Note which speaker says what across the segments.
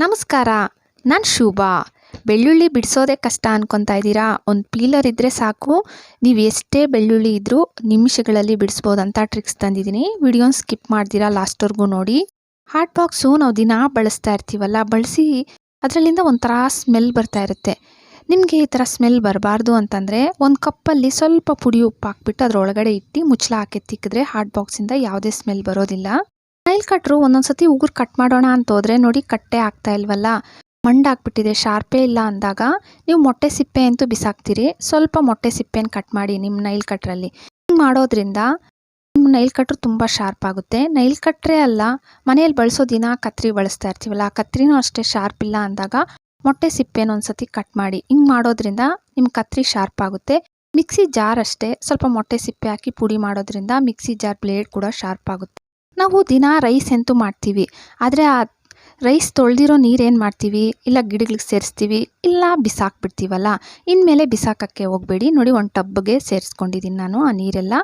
Speaker 1: ನಮಸ್ಕಾರ, ನಾನು ಶುಭಾ. ಬೆಳ್ಳುಳ್ಳಿ ಬಿಡಿಸೋದೇ ಕಷ್ಟ ಅನ್ಕೊತಾ ಇದ್ದೀರಾ? ಒಂದು ಪೀಲರ್ ಇದ್ದರೆ ಸಾಕು. ನೀವು ಎಷ್ಟೇ ಬೆಳ್ಳುಳ್ಳಿ ಇದ್ದರೂ ನಿಮಿಷಗಳಲ್ಲಿ ಬಿಡಿಸ್ಬೋದಂತ ಟ್ರಿಕ್ಸ್ ತಂದಿದ್ದೀನಿ. ವಿಡಿಯೋನ ಸ್ಕಿಪ್ ಮಾಡ್ದಿರಾ ಲಾಸ್ಟ್ವರೆಗೂ ನೋಡಿ. ಹಾಟ್ ಬಾಕ್ಸು ನಾವು ದಿನ ಬಳಸ್ತಾ ಇರ್ತೀವಲ್ಲ, ಬಳಸಿ ಅದರಲ್ಲಿಂದ ಒಂಥರ ಸ್ಮೆಲ್ ಬರ್ತಾ ಇರುತ್ತೆ. ನಿಮಗೆ ಈ ಥರ ಸ್ಮೆಲ್ ಬರಬಾರ್ದು ಅಂತಂದರೆ ಒಂದು ಕಪ್ಪಲ್ಲಿ ಸ್ವಲ್ಪ ಪುಡಿ ಉಪ್ಪು ಹಾಕ್ಬಿಟ್ಟು ಅದರೊಳಗಡೆ ಇಟ್ಟು ಮುಚ್ಚಲ ಹಾಕಿ ತಿಕ್ಕಿದ್ರೆ ಹಾಟ್ ಬಾಕ್ಸಿಂದ ಯಾವುದೇ ಸ್ಮೆಲ್ ಬರೋದಿಲ್ಲ. ನೈಲ್ ಕಟ್ರು, ಒಂದೊಂದ್ಸತಿ ಉಗುರು ಕಟ್ ಮಾಡೋಣ ಅಂತ ಹೋದ್ರೆ ನೋಡಿ ಕಟ್ಟೆ ಆಗ್ತಾ ಇಲ್ವಲ್ಲ? ಮಂಡಾಗ್ಬಿಟ್ಟಿದೆ ಶಾರ್ಪೇ ಇಲ್ಲ ಅಂದಾಗ ನೀವು ಮೊಟ್ಟೆ ಸಿಪ್ಪೆ ಅಂತೂ ಬಿಸಾಕ್ತೀರಿ. ಸ್ವಲ್ಪ ಮೊಟ್ಟೆ ಸಿಪ್ಪೆನ ಕಟ್ ಮಾಡಿ ನಿಮ್ಮ ನೈಲ್ ಕಟ್ರಲ್ಲಿ. ಹಿಂಗೆ ಮಾಡೋದ್ರಿಂದ ನಿಮ್ಮ ನೈಲ್ ಕಟ್ರು ತುಂಬ ಶಾರ್ಪ್ ಆಗುತ್ತೆ. ನೈಲ್ ಕಟ್ರೆ ಅಲ್ಲ ಮನೆಯಲ್ಲಿ ಬಳಸೋ ದಿನ ಕತ್ರಿ ಬಳಸ್ತಾ ಇರ್ತೀವಲ್ಲ, ಆ ಕತ್ರಿನೂ ಅಷ್ಟೇ ಶಾರ್ಪ್ ಇಲ್ಲ ಅಂದಾಗ ಮೊಟ್ಟೆ ಸಿಪ್ಪೆನ ಒಂದ್ಸತಿ ಕಟ್ ಮಾಡಿ. ಹಿಂಗೆ ಮಾಡೋದ್ರಿಂದ ನಿಮ್ಮ ಕತ್ರಿ ಶಾರ್ಪ್ ಆಗುತ್ತೆ. ಮಿಕ್ಸಿ ಜಾರ್ ಅಷ್ಟೇ, ಸ್ವಲ್ಪ ಮೊಟ್ಟೆ ಸಿಪ್ಪೆ ಹಾಕಿ ಪುಡಿ ಮಾಡೋದ್ರಿಂದ ಮಿಕ್ಸಿ ಜಾರ್ ಬ್ಲೇಡ್ ಕೂಡ ಶಾರ್ಪ್ ಆಗುತ್ತೆ. ನಾವು ದಿನ ರೈಸ್ ಅಂತೂ ಮಾಡ್ತೀವಿ. ಆದರೆ ಆ ರೈಸ್ ತೊಳೆದಿರೋ ನೀರೇನು ಮಾಡ್ತೀವಿ? ಇಲ್ಲ ಗಿಡಗಳಿಗೆ ಸೇರಿಸ್ತೀವಿ, ಇಲ್ಲ ಬಿಸಾಕ್ಬಿಡ್ತೀವಲ್ಲ? ಇನ್ಮೇಲೆ ಬಿಸಾಕಕ್ಕೆ ಹೋಗಬೇಡಿ. ನೋಡಿ ಒಂದು ಟಬ್ಗೆ ಸೇರಿಸ್ಕೊಂಡಿದ್ದೀನಿ ನಾನು ಆ ನೀರೆಲ್ಲ.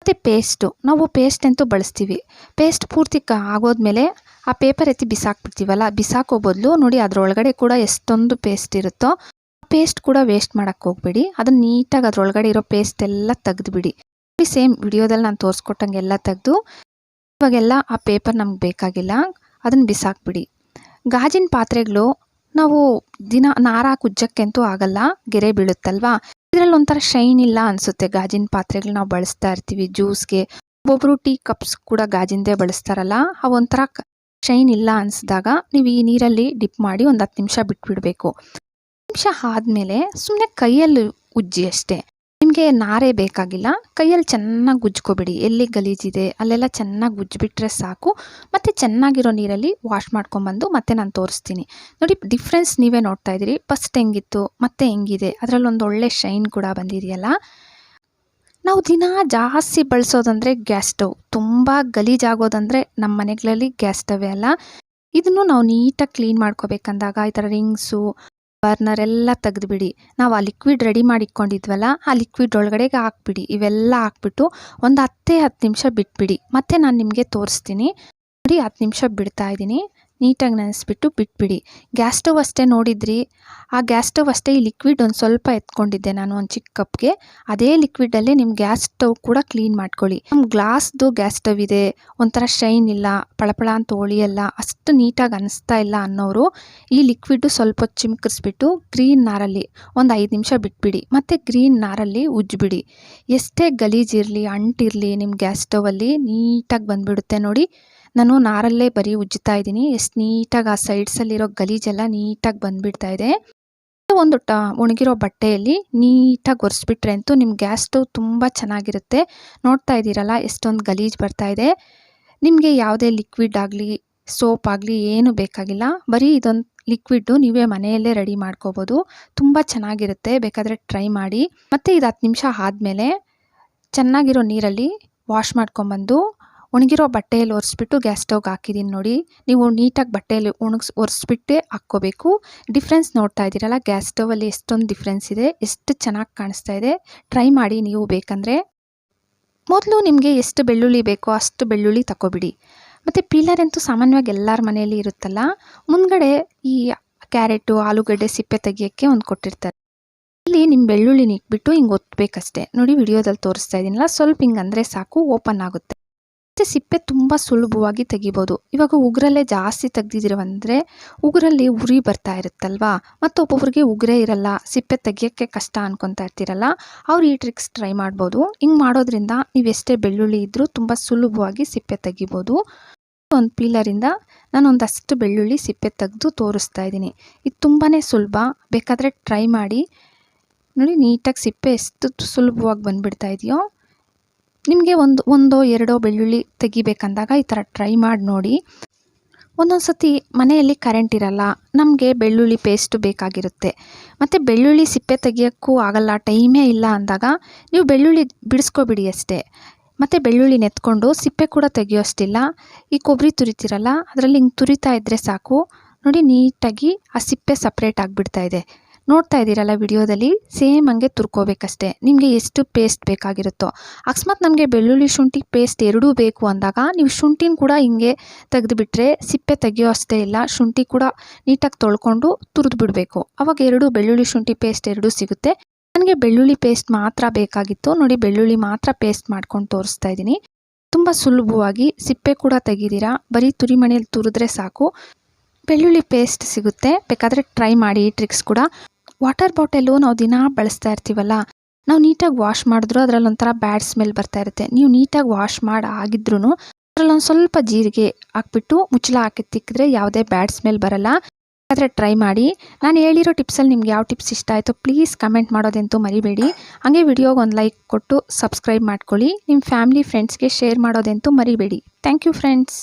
Speaker 1: ಮತ್ತು ಪೇಸ್ಟು. ನಾವು ಪೇಸ್ಟ್ ಅಂತೂ ಬಳಸ್ತೀವಿ. ಪೇಸ್ಟ್ ಪೂರ್ತಿ ಕ ಆಗೋದ್ಮೇಲೆ ಆ ಪೇಪರ್ ಎತ್ತಿ ಬಿಸಾಕ್ಬಿಡ್ತೀವಲ್ಲ? ಬಿಸಾಕೋ ಬದಲು ನೋಡಿ ಅದರೊಳಗಡೆ ಕೂಡ ಎಷ್ಟೊಂದು ಪೇಸ್ಟ್ ಇರುತ್ತೋ ಪೇಸ್ಟ್ ಕೂಡ ವೇಸ್ಟ್ ಮಾಡೋಕ್ಕೆ ಹೋಗಬೇಡಿ. ಅದನ್ನು ನೀಟಾಗಿ ಅದರೊಳಗಡೆ ಇರೋ ಪೇಸ್ಟ್ ಎಲ್ಲ ತೆಗೆದುಬಿಡಿ. ಸೇಮ್ ವಿಡಿಯೋದಲ್ಲಿ ನಾನು ತೋರಿಸ್ಕೊಟ್ಟಂಗೆಲ್ಲ ತೆಗೆದು ಇವಾಗೆಲ್ಲ ಆ ಪೇಪರ್ ನಮ್ಗೆ ಬೇಕಾಗಿಲ್ಲ. ಅದನ್ನು ಬಿಸಾಕ್ಬಿಡಿ. ಗಾಜಿನ ಪಾತ್ರೆಗಳು ನಾವು ದಿನ ನಾರ ಕುಜ್ಜಕ್ಕಂತೂ ಆಗಲ್ಲ. ಗೆರೆ ಬೀಳುತ್ತಲ್ವಾ? ಇದರಲ್ಲಿ ಒಂಥರ ಶೈನ್ ಇಲ್ಲ ಅನಿಸುತ್ತೆ. ಗಾಜಿನ ಪಾತ್ರೆಗಳು ನಾವು ಬಳಸ್ತಾ ಇರ್ತೀವಿ. ಜ್ಯೂಸ್ಗೆ ಒಬ್ಬೊಬ್ಬರು ಟೀ ಕಪ್ಸ್ ಕೂಡ ಗಾಜಿಂದೇ ಬಳಸ್ತಾರಲ್ಲ. ಆ ಒಂಥರ ಶೈನ್ ಇಲ್ಲ ಅನಿಸಿದಾಗ ನೀವು ಈ ನೀರಲ್ಲಿ ಡಿಪ್ ಮಾಡಿ ಒಂದು ಹತ್ತು ನಿಮಿಷ ಬಿಟ್ಬಿಡಬೇಕು. ನಿಮಿಷ ಆದಮೇಲೆ ಸುಮ್ಮನೆ ಕೈಯಲ್ಲಿ ಉಜ್ಜಿ ಅಷ್ಟೇ. ನಿಮಗೆ ನಾರೇ ಬೇಕಾಗಿಲ್ಲ. ಕೈಯಲ್ಲಿ ಚೆನ್ನಾಗಿ ಉಜ್ಕೊಬಿಡಿ ಎಲ್ಲಿ ಗಲೀಜಿದೆ, ಅಲ್ಲೆಲ್ಲ ಚೆನ್ನಾಗಿ ಉಜ್ಜಿಬಿಟ್ರೆ ಸಾಕು. ಮತ್ತು ಚೆನ್ನಾಗಿರೋ ನೀರಲ್ಲಿ ವಾಶ್ ಮಾಡ್ಕೊಂಬಂದು ಮತ್ತೆ ನಾನು ತೋರಿಸ್ತೀನಿ. ನೋಡಿ ಡಿಫ್ರೆನ್ಸ್ ನೀವೇ ನೋಡ್ತಾ ಇದ್ದೀರಿ. ಫಸ್ಟ್ ಹೆಂಗಿತ್ತು, ಮತ್ತೆ ಹೆಂಗಿದೆ? ಅದರಲ್ಲೊಂದು ಒಳ್ಳೆ ಶೈನ್ ಕೂಡ ಬಂದಿದೆಯಲ್ಲ? ನಾವು ದಿನ ಜಾಸ್ತಿ ಬಳಸೋದಂದರೆ ಗ್ಯಾಸ್ ಸ್ಟವ್ ತುಂಬ ಗಲೀಜಾಗೋದಂದರೆ ನಮ್ಮ ಮನೆಗಳಲ್ಲಿ ಗ್ಯಾಸ್ ಸ್ಟವೇ ಅಲ್ಲ. ಇದನ್ನು ನಾವು ನೀಟಾಗಿ ಕ್ಲೀನ್ ಮಾಡ್ಕೋಬೇಕಂದಾಗ, ಈ ಥರ ರಿಂಗ್ಸು ಬರ್ನರ್ ಎಲ್ಲ ತೆಗೆದುಬಿಡಿ. ನಾವು ಆ ಲಿಕ್ವಿಡ್ ರೆಡಿ ಮಾಡಿ ಇಟ್ಕೊಂಡಿದ್ವಲ್ಲ ಆ ಲಿಕ್ವಿಡ್ ಒಳಗಡೆಗೆ ಹಾಕ್ಬಿಡಿ. ಇವೆಲ್ಲ ಹಾಕ್ಬಿಟ್ಟು ಒಂದು ಹತ್ತೇ ಹತ್ತು ನಿಮಿಷ ಬಿಟ್ಬಿಡಿ. ಮತ್ತೆ ನಾನು ನಿಮಗೆ ತೋರಿಸ್ತೀನಿ. ನೋಡಿ, ಹತ್ತು ನಿಮಿಷ ಬಿಡ್ತಾ ಇದ್ದೀನಿ. ನೀಟಾಗಿ ನೆನೆಸ್ಬಿಟ್ಟು ಬಿಟ್ಬಿಡಿ. ಗ್ಯಾಸ್ ಸ್ಟವ್ ಅಷ್ಟೇ ನೋಡಿದ್ರಿ? ಆ ಗ್ಯಾಸ್ ಸ್ಟವ್ ಅಷ್ಟೇ ಈ ಲಿಕ್ವಿಡ್ ಒಂದು ಸ್ವಲ್ಪ ಎತ್ಕೊಂಡಿದ್ದೆ ನಾನು ಒಂದು ಚಿಕ್ಕ ಕಪ್ಗೆ ಅದೇ ಲಿಕ್ವಿಡಲ್ಲೇ ನಿಮ್ಮ ಗ್ಯಾಸ್ ಸ್ಟವ್ ಕೂಡ ಕ್ಲೀನ್ ಮಾಡ್ಕೊಳ್ಳಿ. ನಮ್ಮ ಗ್ಲಾಸ್ದು ಗ್ಯಾಸ್ ಸ್ಟವ್ ಇದೆ. ಒಂಥರ ಶೈನ್ ಇಲ್ಲ, ಪಳಪಳ ಅಂತ ಹೊಳಿಯಲ್ಲ ಅಷ್ಟು ನೀಟಾಗಿ ಅನಿಸ್ತಾ ಇಲ್ಲ ಅನ್ನೋರು ಈ ಲಿಕ್ವಿಡ್ ಸ್ವಲ್ಪ ಚಿಮ್ಕಿಸ್ಬಿಟ್ಟು ಗ್ರೀನ್ ನಾರಲ್ಲಿ ಒಂದು ಐದು ನಿಮಿಷ ಬಿಟ್ಬಿಡಿ. ಮತ್ತು ಗ್ರೀನ್ ನಾರಲ್ಲಿ ಉಜ್ಜಿಬಿಡಿ. ಎಷ್ಟೇ ಗಲೀಜಿರಲಿ ಅಂಟಿರಲಿ ನಿಮ್ಮ ಗ್ಯಾಸ್ ಸ್ಟವಲ್ಲಿ ನೀಟಾಗಿ ಬಂದುಬಿಡುತ್ತೆ ನೋಡಿ. ನಾನು ನಾರಲ್ಲೇ ಬರೀ ಉಜ್ಜುತ್ತಾ ಇದ್ದೀನಿ. ಎಷ್ಟು ನೀಟಾಗಿ ಆ ಸೈಡ್ಸಲ್ಲಿರೋ ಗಲೀಜೆಲ್ಲ ನೀಟಾಗಿ ಬಂದುಬಿಡ್ತಾ ಇದೆ. ಒಂದು ಟ, ಒಣಗಿರೋ ಬಟ್ಟೆಯಲ್ಲಿ ನೀಟಾಗಿ ಒರೆಸ್ಬಿಟ್ರೆ ಅಂತೂ ನಿಮ್ಮ ಗ್ಯಾಸ್ ಸ್ಟವ್ ತುಂಬ ಚೆನ್ನಾಗಿರುತ್ತೆ. ನೋಡ್ತಾ ಇದ್ದೀರಲ್ಲ, ಎಷ್ಟೊಂದು ಗಲೀಜು ಬರ್ತಾ ಇದೆ. ನಿಮಗೆ ಯಾವುದೇ ಲಿಕ್ವಿಡ್ ಆಗಲಿ ಸೋಪ್ ಆಗಲಿ ಏನು ಬೇಕಾಗಿಲ್ಲ. ಬರೀ ಇದೊಂದು ಲಿಕ್ವಿಡ್ಡು ನೀವೇ ಮನೆಯಲ್ಲೇ ರೆಡಿ ಮಾಡ್ಕೋಬೋದು. ತುಂಬ ಚೆನ್ನಾಗಿರುತ್ತೆ. ಬೇಕಾದರೆ ಟ್ರೈ ಮಾಡಿ. ಮತ್ತು ಇದು ಹತ್ತು ನಿಮಿಷ ಆದಮೇಲೆ ಚೆನ್ನಾಗಿರೋ ನೀರಲ್ಲಿ ವಾಶ್ ಮಾಡ್ಕೊಂಬಂದು ಒಣಗಿರೋ ಬಟ್ಟೆಯಲ್ಲಿ ಒರೆಸ್ಬಿಟ್ಟು ಗ್ಯಾಸ್ ಸ್ಟವ್ಗೆ ಹಾಕಿದ್ದೀನಿ ನೋಡಿ. ನೀವು ನೀಟಾಗಿ ಬಟ್ಟೆಯಲ್ಲಿ ಒಣಗಿಸ್, ಒರೆಸ್ಬಿಟ್ಟೇ ಹಾಕ್ಕೋಬೇಕು. ಡಿಫ್ರೆನ್ಸ್ ನೋಡ್ತಾ ಇದ್ದೀರಲ್ಲ ಗ್ಯಾಸ್ ಸ್ಟವಲ್ಲಿ ಎಷ್ಟೊಂದು ಡಿಫ್ರೆನ್ಸ್ ಇದೆ, ಎಷ್ಟು ಚೆನ್ನಾಗಿ ಕಾಣಿಸ್ತಾ ಇದೆ. ಟ್ರೈ ಮಾಡಿ ನೀವು ಬೇಕಂದರೆ. ಮೊದಲು ನಿಮಗೆ ಎಷ್ಟು ಬೆಳ್ಳುಳ್ಳಿ ಬೇಕೋ ಅಷ್ಟು ಬೆಳ್ಳುಳ್ಳಿ ತಗೋಬಿಡಿ ಮತ್ತು ಪೀಲರ್ ಅಂತೂ ಸಾಮಾನ್ಯವಾಗಿ ಎಲ್ಲರ ಮನೆಯಲ್ಲಿ ಇರುತ್ತಲ್ಲ, ಮುಂದ್ಗಡೆ ಈ ಕ್ಯಾರೆಟು ಆಲೂಗಡ್ಡೆ ಸಿಪ್ಪೆ ತೆಗಿಯೋಕ್ಕೆ ಒಂದು ಕೊಟ್ಟಿರ್ತಾರೆ. ಇಲ್ಲಿ ನಿಮ್ಮ ಬೆಳ್ಳುಳ್ಳಿನ ಇಟ್ಬಿಟ್ಟು ಹಿಂಗೆ ಒತ್ತಬೇಕಷ್ಟೇ ನೋಡಿ ವಿಡಿಯೋದಲ್ಲಿ ತೋರಿಸ್ತಾ ಇದ್ದೀನಲ್ಲ ಸ್ವಲ್ಪ ಹಿಂಗೆ ಅಂದರೆ ಸಾಕು ಓಪನ್ ಆಗುತ್ತೆ. ಮತ್ತು ಸಿಪ್ಪೆ ತುಂಬ ಸುಲಭವಾಗಿ ತೆಗಿಬೋದು. ಇವಾಗ ಉಗುರಲ್ಲೇ ಜಾಸ್ತಿ ತೆಗ್ದಿದ್ದೀರಂದರೆ ಉಗುರಲ್ಲಿ ಉರಿ ಬರ್ತಾ ಇರುತ್ತಲ್ವಾ? ಮತ್ತು ಒಬ್ಬೊಬ್ರಿಗೆ ಉಗುರೇ ಇರಲ್ಲ, ಸಿಪ್ಪೆ ತೆಗಿಯೋಕ್ಕೆ ಕಷ್ಟ ಅನ್ಕೊತಾ ಇರ್ತೀರಲ್ಲ, ಅವ್ರು ಈ ಟ್ರಿಕ್ಸ್ ಟ್ರೈ ಮಾಡ್ಬೋದು. ಹಿಂಗೆ ಮಾಡೋದ್ರಿಂದ ನೀವು ಎಷ್ಟೇ ಬೆಳ್ಳುಳ್ಳಿ ಇದ್ದರೂ ತುಂಬ ಸುಲಭವಾಗಿ ಸಿಪ್ಪೆ ತೆಗಿಬೋದು. ಒಂದು ಪೀಲರಿಂದ ನಾನು ಒಂದಷ್ಟು ಬೆಳ್ಳುಳ್ಳಿ ಸಿಪ್ಪೆ ತೆಗೆದು ತೋರಿಸ್ತಾ ಇದ್ದೀನಿ. ಇದು ತುಂಬಾ ಸುಲಭ. ಬೇಕಾದರೆ ಟ್ರೈ ಮಾಡಿ. ನೋಡಿ, ನೀಟಾಗಿ ಸಿಪ್ಪೆ ಎಷ್ಟು ಸುಲಭವಾಗಿ ಬಂದುಬಿಡ್ತಾ ಇದೆಯೋ. ನಿಮಗೆ ಒಂದು, ಒಂದೋ ಎರಡೋ ಬೆಳ್ಳುಳ್ಳಿ ತೆಗಿಬೇಕಂದಾಗ ಈ ಥರ ಟ್ರೈ ಮಾಡಿ ನೋಡಿ. ಒಂದೊಂದು ಸತಿ ಮನೆಯಲ್ಲಿ ಕರೆಂಟ್ ಇರಲ್ಲ, ನಮಗೆ ಬೆಳ್ಳುಳ್ಳಿ ಪೇಸ್ಟು ಬೇಕಾಗಿರುತ್ತೆ. ಮತ್ತು ಬೆಳ್ಳುಳ್ಳಿ ಸಿಪ್ಪೆ ತೆಗಿಯೋಕ್ಕೂ ಆಗಲ್ಲ ಟೈಮೇ ಇಲ್ಲ ಅಂದಾಗ ನೀವು ಬೆಳ್ಳುಳ್ಳಿ ಬಿಡಿಸ್ಕೊಬಿಡಿ ಅಷ್ಟೇ. ಮತ್ತು ಬೆಳ್ಳುಳ್ಳಿ ನೆತ್ಕೊಂಡು ಸಿಪ್ಪೆ ಕೂಡ ತೆಗಿಯೋಷ್ಟಿಲ್ಲ, ಈ ಕೊಬ್ಬರಿ ತುರಿತಿರಲ್ಲ, ಅದರಲ್ಲಿ ಹಿಂಗೆ ತುರಿತಾ ಇದ್ದರೆ ಸಾಕು. ನೋಡಿ, ನೀಟಾಗಿ ಆ ಸಿಪ್ಪೆ ಸಪ್ರೇಟ್ ಆಗಿಬಿಡ್ತಾ ಇದೆ. ನೋಡ್ತಾ ಇದ್ದೀರಲ್ಲ ವಿಡಿಯೋದಲ್ಲಿ? ಸೇಮ್ ಹಂಗೆ ತುರ್ಕೋಬೇಕಷ್ಟೇ. ನಿಮಗೆ ಎಷ್ಟು ಪೇಸ್ಟ್ ಬೇಕಾಗಿರುತ್ತೋ. ಅಕಸ್ಮಾತ್ ನಮಗೆ ಬೆಳ್ಳುಳ್ಳಿ ಶುಂಠಿ ಪೇಸ್ಟ್ ಎರಡೂ ಬೇಕು ಅಂದಾಗ ನೀವು ಶುಂಠಿನ ಕೂಡ ಹಿಂಗೆ ತೆಗೆದುಬಿಟ್ರೆ ಸಿಪ್ಪೆ ತೆಗಿಯೋ ಅಷ್ಟೇ ಇಲ್ಲ, ಶುಂಠಿ ಕೂಡ ನೀಟಾಗಿ ತೊಳ್ಕೊಂಡು ತುರಿದು ಬಿಡಬೇಕು ಅವಾಗ ಎರಡು ಬೆಳ್ಳುಳ್ಳಿ ಶುಂಠಿ ಪೇಸ್ಟ್ ಎರಡೂ ಸಿಗುತ್ತೆ. ನನಗೆ ಬೆಳ್ಳುಳ್ಳಿ ಪೇಸ್ಟ್ ಮಾತ್ರ ಬೇಕಾಗಿತ್ತು. ನೋಡಿ, ಬೆಳ್ಳುಳ್ಳಿ ಮಾತ್ರ ಪೇಸ್ಟ್ ಮಾಡ್ಕೊಂಡು ತೋರಿಸ್ತಾ ಇದ್ದೀನಿ. ತುಂಬ ಸುಲಭವಾಗಿ ಸಿಪ್ಪೆ ಕೂಡ ತೆಗೀದಿರಾ? ಬರೀ ತುರಿಮಣೆಯಲ್ಲಿ ತುರಿದ್ರೆ ಸಾಕು. ಬೆಳ್ಳುಳ್ಳಿ ಪೇಸ್ಟ್ ಸಿಗುತ್ತೆ. ಬೇಕಾದರೆ ಟ್ರೈ ಮಾಡಿ, ಈ ಟ್ರಿಕ್ಸ್ ಕೂಡ. ವಾಟರ್ ಬಾಟಲು ನಾವು ದಿನ ಬಳಸ್ತಾ ಇರ್ತೀವಲ್ಲ, ನಾವು ನೀಟಾಗಿ ವಾಶ್ ಮಾಡಿದ್ರು ಅದರಲ್ಲಿ ಒಂಥರ ಬ್ಯಾಡ್ ಸ್ಮೆಲ್ ಬರ್ತಾ ಇರುತ್ತೆ. ನೀವು ನೀಟಾಗಿ ವಾಶ್ ಮಾಡಿ ಆಗಿದ್ರೂ ಅದರಲ್ಲಿ ಸ್ವಲ್ಪ ಜೀರಿಗೆ ಹಾಕ್ಬಿಟ್ಟು ಮುಚ್ಚಳ ಹಾಕಿ ತಿಕ್ಕಿದ್ರೆ ಯಾವುದೇ ಬ್ಯಾಡ್ ಸ್ಮೆಲ್ ಬರಲ್ಲ. ಆದರೆ ಟ್ರೈ ಮಾಡಿ. ನಾನು ಹೇಳಿರೋ ಟಿಪ್ಸಲ್ಲಿ ನಿಮ್ಗೆ ಯಾವ ಟಿಪ್ಸ್ ಇಷ್ಟ ಆಯಿತು ಪ್ಲೀಸ್ ಕಮೆಂಟ್ ಮಾಡೋದಂತೂ ಮರಿಬೇಡಿ. ಹಾಗೆ ವಿಡಿಯೋಗೆ ಒಂದು ಲೈಕ್ ಕೊಟ್ಟು ಸಬ್ಸ್ಕ್ರೈಬ್ ಮಾಡ್ಕೊಳ್ಳಿ. ನಿಮ್ಮ ಫ್ಯಾಮಿಲಿ, ಫ್ರೆಂಡ್ಸ್ಗೆ ಶೇರ್ ಮಾಡೋದಂತೂ ಮರಿಬೇಡಿ. Thank you, friends.